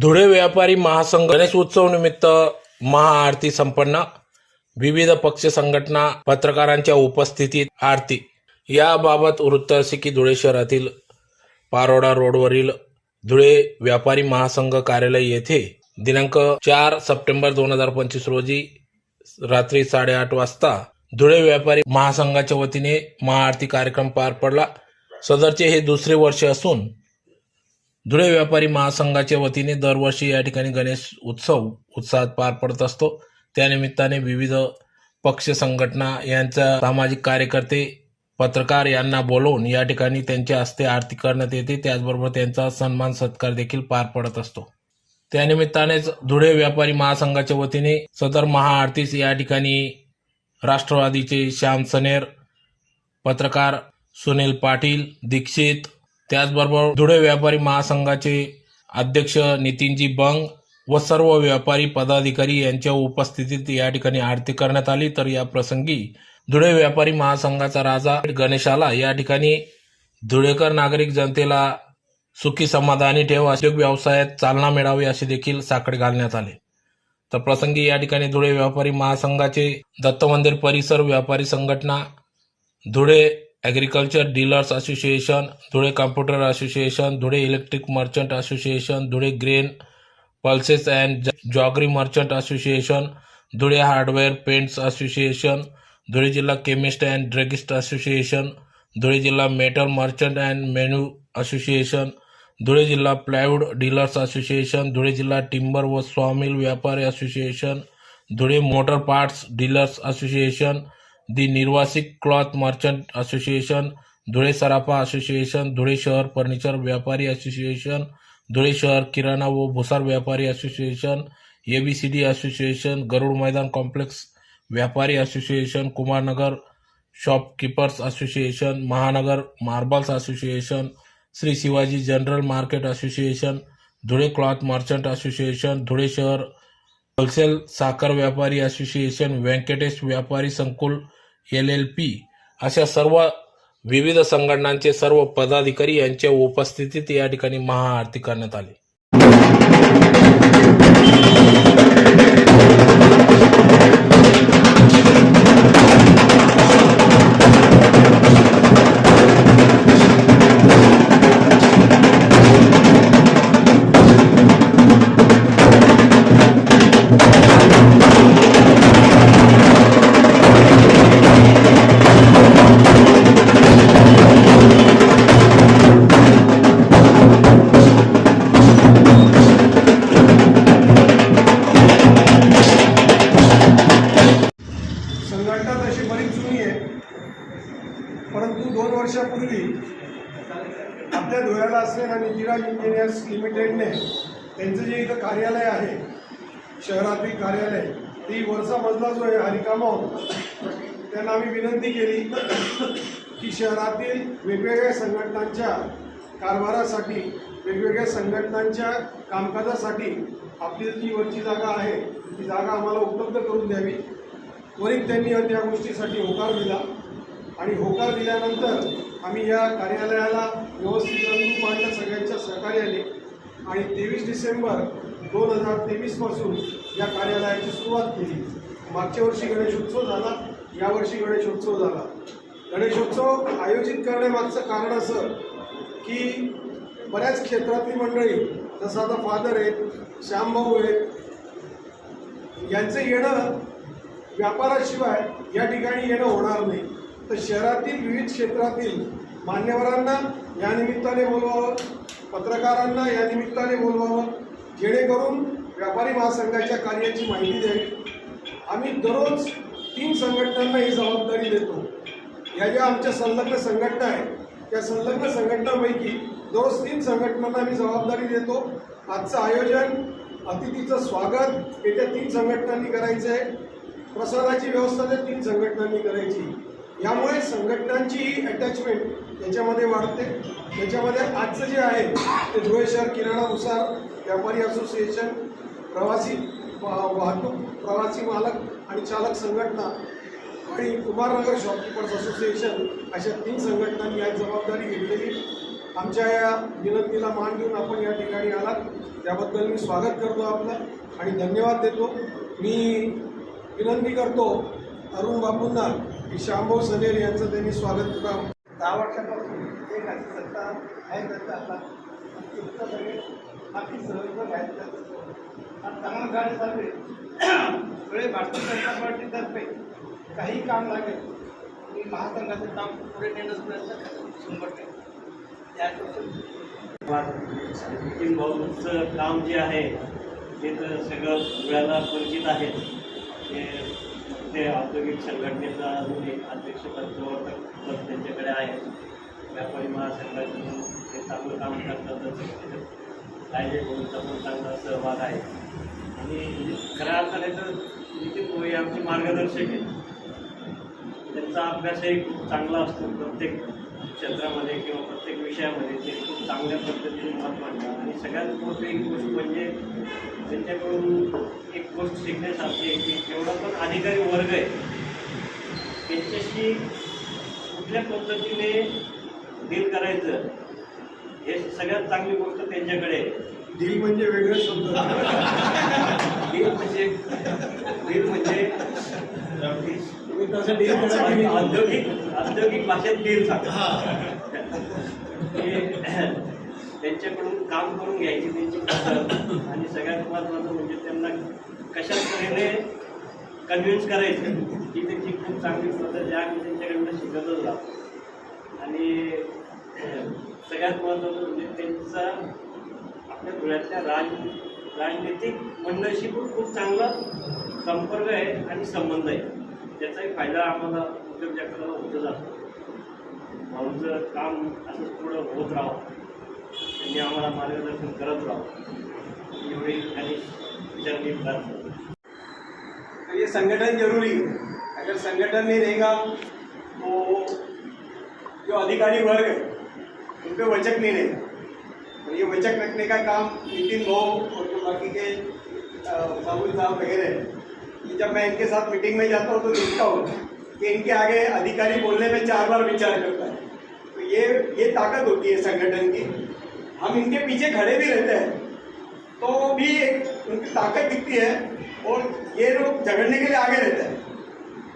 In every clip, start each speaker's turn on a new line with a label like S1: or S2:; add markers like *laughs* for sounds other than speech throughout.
S1: धुळे व्यापारी महासंघ गणेश उत्सव निमित्त महाआरती संपन्न. विविध पक्ष संघटना पत्रकारांच्या उपस्थितीत आरती. याबाबत वृत्त असे की धुळे शहरातील पारोडा रोडवरील धुळे व्यापारी महासंघ कार्यालय येथे दिनांक चार सप्टेंबर दोन हजार पंचवीस रोजी रात्री साडेआठ वाजता धुळे व्यापारी महासंघाच्या वतीने महाआरती कार्यक्रम पार पडला. सदरचे हे दुसरे वर्ष असून धुळे व्यापारी महासंघाच्या वतीने दरवर्षी या ठिकाणी गणेश उत्सव उत्साहात पार पडत असतो. त्यानिमित्ताने विविध पक्ष संघटना यांचा सामाजिक कार्यकर्ते पत्रकार यांना बोलवून या ठिकाणी त्यांच्या हस्ते आरती करण्यात येते. त्याचबरोबर त्यांचा सन्मान सत्कार देखील पार पडत असतो. त्यानिमित्तानेच धुळे व्यापारी महासंघाच्या वतीने सदर महाआरतीस या ठिकाणी राष्ट्रवादीचे श्याम सनेर पत्रकार सुनील पाटील दीक्षित त्याचबरोबर धुळे व्यापारी महासंघाचे अध्यक्ष नितीनजी बंग व सर्व व्यापारी पदाधिकारी यांच्या उपस्थितीत या ठिकाणी आरती करण्यात आली. तर या प्रसंगी धुळे व्यापारी महासंघाचा राजा गणेशाला या ठिकाणी धुळेकर नागरिक जनतेला सुखी समाधानी ठेवा उद्योग व्यवसायात चालना मिळावी असे देखील साकडे घालण्यात आले. तर प्रसंगी या ठिकाणी धुळे व्यापारी महासंघाचे दत्त मंदिर परिसर व्यापारी संघटना Dhule agriculture dealers association Dhule computer association Dhule electric merchant association Dhule grain pulses and jaggery merchant association Dhule hardware paints association Dhule जिल्हा chemist and druggist association Dhule जिल्हा metal merchant and menu association Dhule जिल्हा plywood dealers association Dhule जिल्हा timber व sawmill व्यापारी association Dhule motor parts dealers association the निर्वासिक cloth merchant association Dhule सराफा association Dhule शहर furniture व्यापारी association Dhule शहर किराणा व भुसार व्यापारी association ABCD association Garud Maidan complex व्यापारी association Kumarnagar shopkeepers association Mahanagar marbles association Shri Shivaji general market association Dhule cloth merchant association Dhule शहर wholesale साखर व्यापारी असोसिएशन व्यंकटेश व्यापारी संकुल एल एल पी अशा सर्व विविध संघटनांचे सर्व पदाधिकारी यांच्या उपस्थितीत या ठिकाणी महाआरती करण्यात आली.
S2: वरचा आहे त्यांना आम्ही विनंती केली की शहरातील वेगवेगळ्या संघटनांच्या कारभारासाठी वेगवेगळ्या संघटनांच्या कामकाजासाठी आपली जी वरची जागा आहे ती जागा आम्हाला उपलब्ध करून द्यावी. त्वरित त्यांनी त्या गोष्टीसाठी होकार दिला. आणि होकार दिल्यानंतर आम्ही या कार्यालयाला व्यवस्थित रंगून पाडलं सगळ्यांच्या सहकार्याने आणि तेवीस डिसेंबर दोन हजार तेवीसपासून या कार्यालयाची सुरुवात केली. मागच्या वर्षी गणेशोत्सव झाला यावर्षी गणेशोत्सव झाला. गणेशोत्सव आयोजित करण्यामागचं कारण असं की बऱ्याच क्षेत्रातली मंडळी जसं आता फादर आहेत श्यामभाऊ आहेत यांचं येणं व्यापाराशिवाय या ठिकाणी येणं होणार नाही. तर शहरातील विविध क्षेत्रातील मान्यवरांना या निमित्ताने बोलवावं पत्रकारांना या निमित्ताने बोलवावं जेणेकरून व्यापारी महासंघाच्या कार्याची माहिती द्यावी. आम्ही दररोज तीन संघटनांना ही जबाबदारी देतो. या ज्या आमच्या संलग्न संघटना आहेत त्या संलग्न संघटनांपैकी दररोज तीन संघटनांना आम्ही जबाबदारी देतो. आजचं आयोजन अतिथीचं स्वागत येत्या तीन संघटनांनी करायचं आहे प्रसादाची व्यवस्था त्या तीन संघटनांनी करायची. यामुळे संघटनांची अटॅचमेंट याच्यामध्ये वाढते. त्याच्यामध्ये आजचं जे आहे ते धुळे शहर किराणानुसार व्यापारी असोसिएशन प्रवासी वाहतूक प्रवासी मालक आणि चालक संघटना आणि कुमारनगर शॉपकीपर्स असोसिएशन अशा तीन संघटनांनी आज जबाबदारी घेतलेली. आमच्या या विनंतीला मान देऊन आपण या ठिकाणी आलात. त्याबद्दल मी स्वागत करतो आपलं आणि धन्यवाद देतो. मी विनंती करतो अरुण बापूंना की शांभाऊ सनेर यांचं त्यांनी स्वागत करावं
S3: दहा वर्षापासून एक अशी सत्ता आहे त्यांचा आता सगळे बाकी सहयोग घ्यायचं आणि चांगलं कार्य चालू सगळे भारतीय जनता पार्टीतर्फे काही काम लागेल मी महासंघाचं काम पुढे नेण्याचा प्रयत्न करेन शंभर टक्के
S4: नितीन भाऊंचं काम जे आहे ते तर सगळं वेळाला परिचित आहे. ते ते औद्योगिक संघटनेचा अजून एक अध्यक्ष प्रवर्तक त्यांच्याकडे आहे. व्यापारी महासंघाचं ते चांगलं काम करतात. कायदे बोलता पण चांगला सहभाग आहे. आणि खऱ्या अर्थाने तर नितीन भाऊ आमची आमचे मार्गदर्शक आहेत. त्यांचा अभ्यासही खूप चांगला असतो. प्रत्येक क्षेत्रामध्ये किंवा प्रत्येक विषयामध्ये ते खूप चांगल्या पद्धतीने मत मांडतात आणि सगळ्यात मोठी एक गोष्ट म्हणजे त्यांच्याकडून एक गोष्ट शिकण्यासारखी आहे की जेवढा पण अधिकारी वर्ग आहे त्यांच्याशी कुठल्या पद्धतीने डील करायचं हे सगळ्यात चांगली गोष्ट त्यांच्याकडे
S2: डील म्हणजे वेगळे शब्द.
S4: डील म्हणजे डील म्हणजे? औद्योगिक औद्योगिक भाषेत सांगा. हे. त्यांच्याकडून काम करून घ्यायची त्यांची पद्धत आणि सगळ्यात महत्त्वाचं म्हणजे त्यांना कशा तऱ्हेने कन्व्हिन्स करायचं ही त्यांची खूप चांगली पद्धत आहे. आम्ही त्यांच्याकडनं शिकतच राहतो. आणि सगळ्यात महत्त्वाचं म्हणजे त्यांचा आपल्या धुळ्यातल्या राज राजनीतिक मंडळाशी पण खूप चांगला संपर्क आहे आणि संबंध आहे. त्याचाही फायदा आम्हाला उद्योग जगताला होतच जातो. भाऊचं काम असंच पुढं होत राहावं. त्यांनी आम्हाला मार्गदर्शन करत राहावं. एवढी आणि विचार मी प्रार्थना
S3: ये संगठन जरूरी. है अगर संगठन नहीं रहेगा तो जो अधिकारी वर्ग है उन पर वचक नहीं रहेगा और ये वचक रखने का काम नितिन भाऊ और जो बाकी के साबुल साहब वगैरह ये जब मैं इनके साथ मीटिंग में जाता हूँ तो देखता हूँ कि इनके आगे अधिकारी बोलने में चार बार विचार करता है। तो ये ये ताकत होती है संगठन की। हम इनके पीछे खड़े भी रहते हैं। तो भी उनकी ताकत दिखती है और ये लोग झगड़ने के लिए आगे रहते हैं।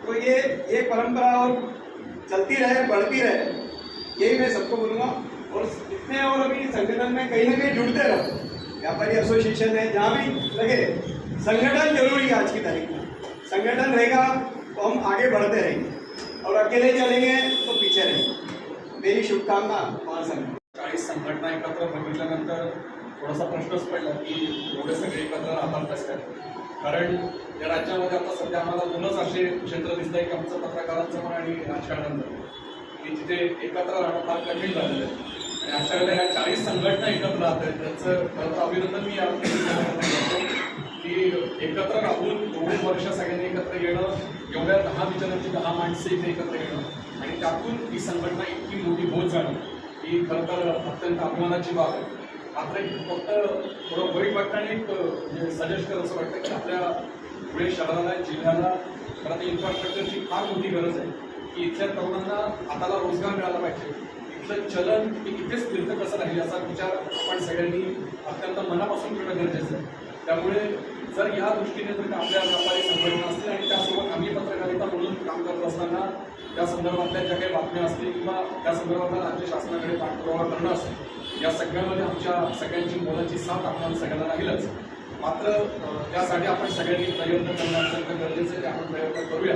S3: तो ये ये परंपरा और चलती रहे, बढ़ती रहे। यही मैं सबको बोलूँगा। और इतने और अभी संगठन में कहीं ना कहीं जुड़ते रहो। व्यापारी एसोसिएशन है जहाँ भी लगे संगठन जरूरी है आज की तारीख में। संगठन रहेगा तो हम आगे बढ़ते रहेंगे। और अकेले चलेंगे तो पीछे रहेंगे। मेरी शुभकामना महासंघ
S5: चाळीस संघटना एकत्र बघितल्यानंतर थोडासा प्रश्नच पडला की एवढे सगळे एकत्र राहतात कसं कारण या राज्यामध्ये आता सध्या आम्हाला दोनच असे क्षेत्र दिसत आहे की आमचं पत्रकारांचं पण आणि राजकारणांचं. की जिथे एकत्र राहणं फार कठीण झालेलं आहे. आणि अशा वेळेला ह्या चाळीस संघटना एकत्र राहत आहेत. त्यांचं खरं अभिनंदन मी या की एकत्र राहून दोन वर्ष सगळ्यांनी एकत्र येणं एवढ्या दहा विचारांची दहा माणसे इथे एकत्र येणं आणि त्यातून ही संघटना इतकी मोठी होत जाणं ही खरं तर अत्यंत अभिमानाची बाब आहे. मात्र एक फक्त थोडं वाईट वाटतं आणि एक म्हणजे सजेस्ट करत असं वाटतं की आपल्या पुणे शहराला जिल्ह्याला खरं तर इन्फ्रास्ट्रक्चरची फार मोठी गरज आहे. की इथल्या तरुणांना हाताला रोजगार मिळाला पाहिजे. इथलं चलन हे इथेच फिरतं कसं राहील याचा विचार आपण सगळ्यांनी अत्यंत मनापासून करणं गरजेचं आहे. त्यामुळे जर या दृष्टीने जर आपल्या व्यापारी संघटना असतील आणि त्यासोबत आम्ही पत्रकारिता म्हणून काम करत असताना त्या संदर्भातल्या ज्या काही बातम्या असतील किंवा त्या संदर्भातला राज्य शासनाकडे पाठपुरावा करणं असेल या सगळ्यामध्ये आमच्या सगळ्यांची मोलाची साथ आपण सगळ्यांना राहीलच. मात्र त्यासाठी आपण सगळ्यांनी प्रयत्न करणं अत्यंत गरजेचं आहे. ते आपण प्रयत्न करूया.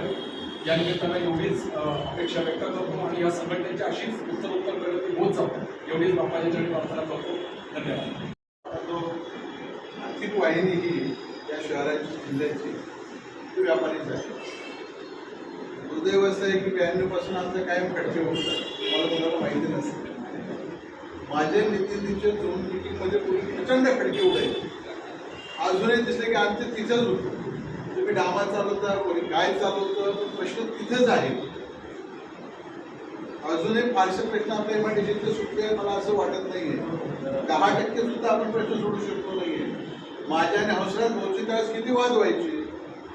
S5: या निमित्तानं एवढीच अपेक्षा व्यक्त करतो आणि या संघटनेची अशीच उत्तर उत्तर प्रगती होत जातो. एवढीच बाप्पाच्या चरणी प्रार्थना करतो. धन्यवाद.
S6: तो आर्थिक वाहिनी ही या शहराची जिल्ह्याची ती व्यापारीच आहे दुर्दैव असं आहे की ब्याण्णवपासून आमचं कायम खटके होतात मला कोणाला माहिती नसेल माझे नितीनचे दोन मिटिंगमध्ये पूर्वी प्रचंड खडके उडायचे. अजूनही दिसले की आमचे तिथंच होतं. कोणी डामा चालवता कोणी काय चालवतं प्रश्न तिथेच आहे. एक फारसे प्रश्न आपल्या एमआयडीसीतले सुटले मला असं वाटत नाहीये. दहा टक्के सुद्धा आपण प्रश्न सोडू शकतो नाहीये. माझ्या आणि हौसरात भाऊची त्यावेळेस किती वाद व्हायचे?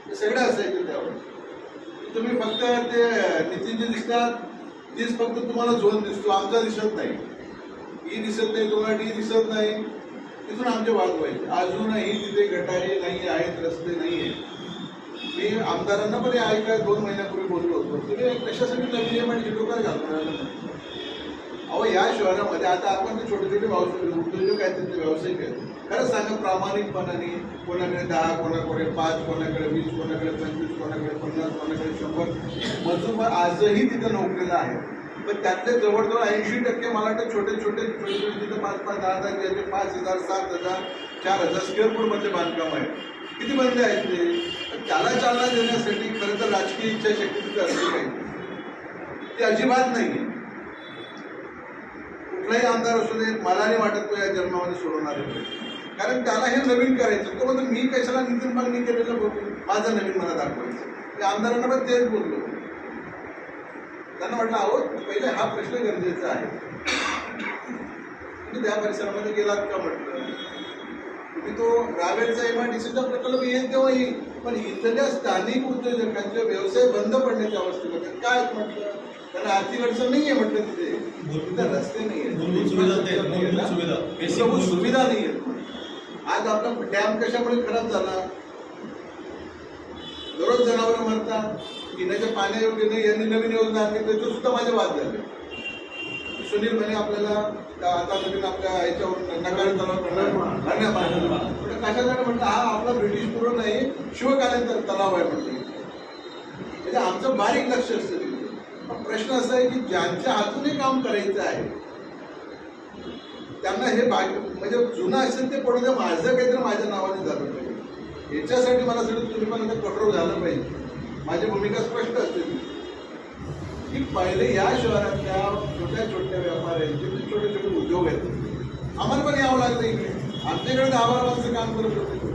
S6: ते सगळं असायचे त्यावर. तुम्ही फक्त ते नितीन जे दिसतात तीच फक्त तुम्हाला झोन दिसतो आमचा दिसत नाही. ही दिसत नाही तुम्हाला डी दिसत नाही. तिथून आमचे वाद व्हायचे. अजूनही तिथे गटारे नाही आहेत रस्ते नाही आहेत मी आमदारांना पण हे काय दोन महिन्यापूर्वी बोललो होतो. तुम्ही कशासाठी नवीन नियम आणि डोक्यात घालणार अहो या शहरामध्ये आता आपण ते छोटे छोटे व्यवसाय उद्योजक आहेत त्यांचे व्यावसायिक आहेत खरंच सांगा प्रामाणिकपणाने कोणाकडे दहा कोणाकडे पाच कोणाकडे वीस कोणाकडे पंचवीस कोणाकडे पन्नास कोणाकडे शंभर मजूर आजही तिथं नोकरीला आहे पण त्यातले जवळजवळ ऐंशी टक्के मला वाटतं छोटे छोटे छोटे छोटे पाच पाच दहा हजार घ्यायचे पाच हजार सात हजार चार हजार स्क्वेअर फूटमधले बांधकाम आहे किती बंद आहेत ते? त्याला चालना देण्यासाठी खरं तर राजकीय इच्छाशक्ती तिथे असली पाहिजे. ती अजिबात नाही आहे कुठलाही आमदार असू दे मला नाही वाटत तो या जन्मामध्ये सोडवणार आहे. कारण त्याला हे नवीन करायचं. तो म्हणतो मी कशाला नितीन मागणी केलेलं बघू? माझं नवीन मला दाखवायचं. ते आमदारांना पण तेच बोललो. त्यांना म्हटलं अहो पहिले हा प्रश्न गरजेचा आहे. तुम्ही त्या परिसरामध्ये गेलात का म्हटलं? तुम्ही तो रावेरचा एमआयडीसीचा प्रकल्प येईल तेव्हा येईल. पण इथल्या स्थानिक उद्योजकांचे व्यवसाय बंद पडण्याच्या अवस्थेमध्ये काय म्हटलं? त्यांना आर्थिक अडचण नाही आहे म्हटलं तिथे. तिथे रस्ते नाही आहेत
S7: सुविधा.
S6: नाही आहेत आज आपला डॅम कशामुळे खराब झाला? दररोज जनावरं मरतात. पिण्याच्या पाण्यायोग्य नाही यांनी नवीन योजना आणली त्याच्यावर सुद्धा माझे वाद झाले. सुनील म्हणे आपल्याला त्या आता नवीन आपल्या ह्याच्यावर नकार तलाव करणार धन्यवाद. कशासाठी म्हटलं हा आपला ब्रिटिश पूर्व नाही शिवकालीन तलाव आहे म्हटलं म्हणजे आमचं बारीक लक्ष असतं तिथे. प्रश्न असा आहे की ज्यांच्या हातूनही काम करायचं आहे त्यांना हे बाग म्हणजे जुनं असेल ते पडू द्या माझं काहीतरी माझ्या नावाने झालं पाहिजे. याच्यासाठी मला सगळं तुम्ही पण आता कठोर झालं पाहिजे. माझी भूमिका स्पष्ट असते की पहिले या शहरातल्या छोट्या छोट्या व्यापाऱ्यांचे जे छोटे छोटे उद्योग आहेत. आम्हाला पण यावं लागतं इकडे. आमच्याकडे दहा बारा काम करत होते.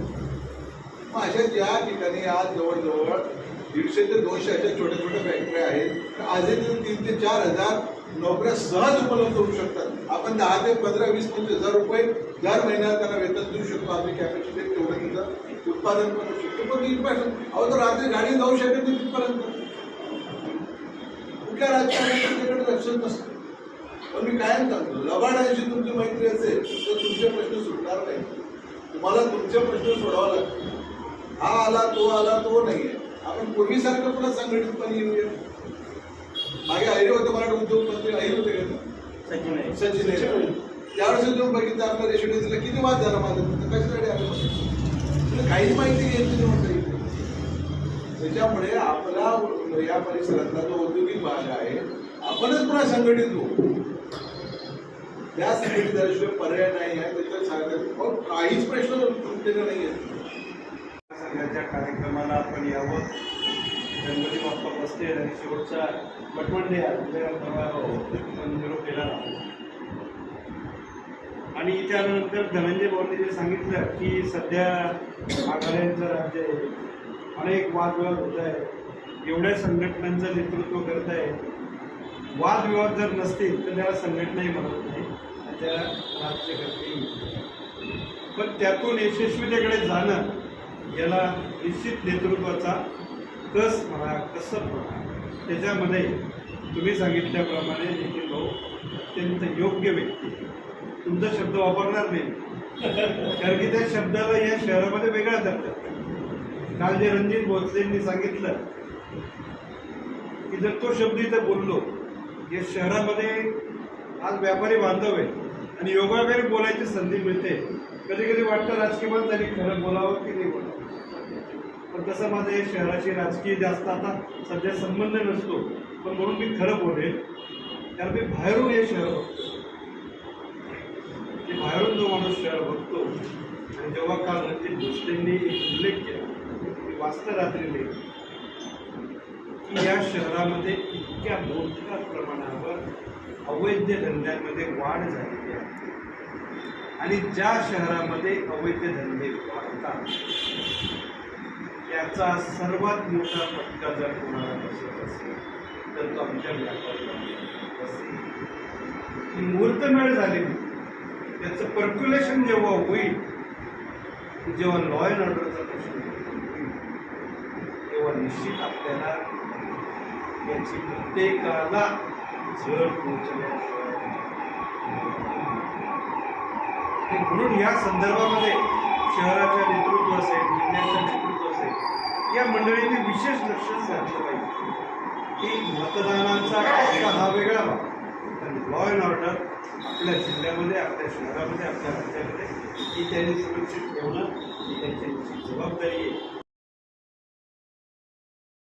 S6: मग अशा ज्या ठिकाणी आज जवळजवळ दीडशे ते दोनशे अशा छोट्या छोट्या फॅक्टऱ्या आहेत तर आजही तीन ते चार हजार नोकऱ्या सहज उपलब्ध होऊ शकतात. आपण दहा ते पंधरा वीस पंचवीस हजार रुपये दर महिन्याला त्यांना वेतन देऊ शकतो. आपली कॅपॅसिटी तेवढं तिथं उत्पादन पण शकतो. पण तिथपर्यंत अहो तर रात्री गाडी जाऊ शकत नाही तिथपर्यंत. कुठल्या राजकारणाकडे लक्ष नसतं पण मी कायम सांगतो लबाडांशी तुमची मैत्री असेल तर तुमचे प्रश्न सुटणार नाही. तुम्हाला तुमचे प्रश्न सोडावा लागतो हा आला तो आला तो नाहीये. आपण पूर्वीसारखं पुन्हा संघटितपणे येऊया मागे अहिरे होते मराठी उद्योग मंत्री अहिर होते का?
S4: सचिन आहे.
S6: त्यावेळेस तुम्ही बघितलं आपल्या रेसिडेन्सीला किती वाद झाला माझा तर कशासाठी आलं? काहीच माहिती घेतली नाही म्हणता त्याच्यामुळे आपला या परिसरातला जो औद्योगिक भाग आहे आपणच पुन्हा संघटित होऊ. त्या संघटित झाल्याशिवाय पर्याय नाही आहे. त्याच्यात सांगतात काहीच प्रश्न तुमच्याकडे नाही आहेत
S8: संघाच्या कार्यक्रमाला आपण यावं. गणपती बाप्पा बसते आणि शेवटच्या वटवंडे आपण निरोप केला. आणि त्यानंतर धनंजय भाऊंनी जे सांगितलं की सध्या आघाड्यांचं राज्य आहे. अनेक वादविवाद होत आहे एवढ्या संघटनांचं नेतृत्व करत आहे. वादविवाद जर नसतील तर त्याला संघटनाही म्हणत नाही. आणि त्याला राज्यकर्तेही पण त्यातून यशस्वीतेकडे जाणं याला निश्चित नेतृत्वाचा कस म्हणा कसं म्हणा त्याच्यामध्ये तुम्ही सांगितल्याप्रमाणे नितीन भाऊ अत्यंत योग्य व्यक्ती तुमचा शब्द वापरणार नाही *laughs* कारण की त्या शब्दाला या शहरामध्ये वेगळा दर्जा काल जे रणजित भोसलेंनी सांगितलं की जर तो शब्द इथं बोललो जे शहरामध्ये आज व्यापारी बांधव आहे आणि योगायोगाने बोलायची संधी मिळते कधी कधी वाटतं राजकीय त्यांनी खरं बोलावं की नाही बोलावं. पण तसं माझं हे शहराशी राजकीय जास्त आता सध्या संबंध नसतो पण म्हणून मी खरं बोलेन कारण मी बाहेरून हे शहर बघतो. बाहेरून जो माणूस शहर बघतो आणि जेव्हा काल रणजित भोसलेंनी एक उल्लेख केला की वाचता रात्रीने की या शहरामध्ये इतक्या मोठ्या प्रमाणावर अवैध धंद्यांमध्ये वाढ झालेली आहे. आणि ज्या शहरामध्ये अवैध धंदे वाढतात याचा सर्वात मोठा फटका जर कोणाला बसत असेल तर तो आमच्या व्यापाऱ्यांना ही मुहूर्तमेळ झाली. त्याचं पर्क्युलेशन जेव्हा होईल जेव्हा लॉ अँड ऑर्डरचा प्रश्न होईल तेव्हा निश्चित आपल्याला याची प्रत्येकाला झळ पोहोचण्याशिवाय म्हणून या संदर्भामध्ये शहराच्या नेतृत्व असेल जिल्ह्याचं नेतृत्व असेल या मंडळींनी विशेष लक्ष घातलं पाहिजे. की मतदानाचा कायदा हा वेगळा व्हा. पण लॉ अँड ऑर्डर आपल्या जिल्ह्यामध्ये आपल्या शहरामध्ये आपल्या राज्यामध्ये ही त्यांनी सुरक्षित ठेवणं ही त्यांची जबाबदारी आहे.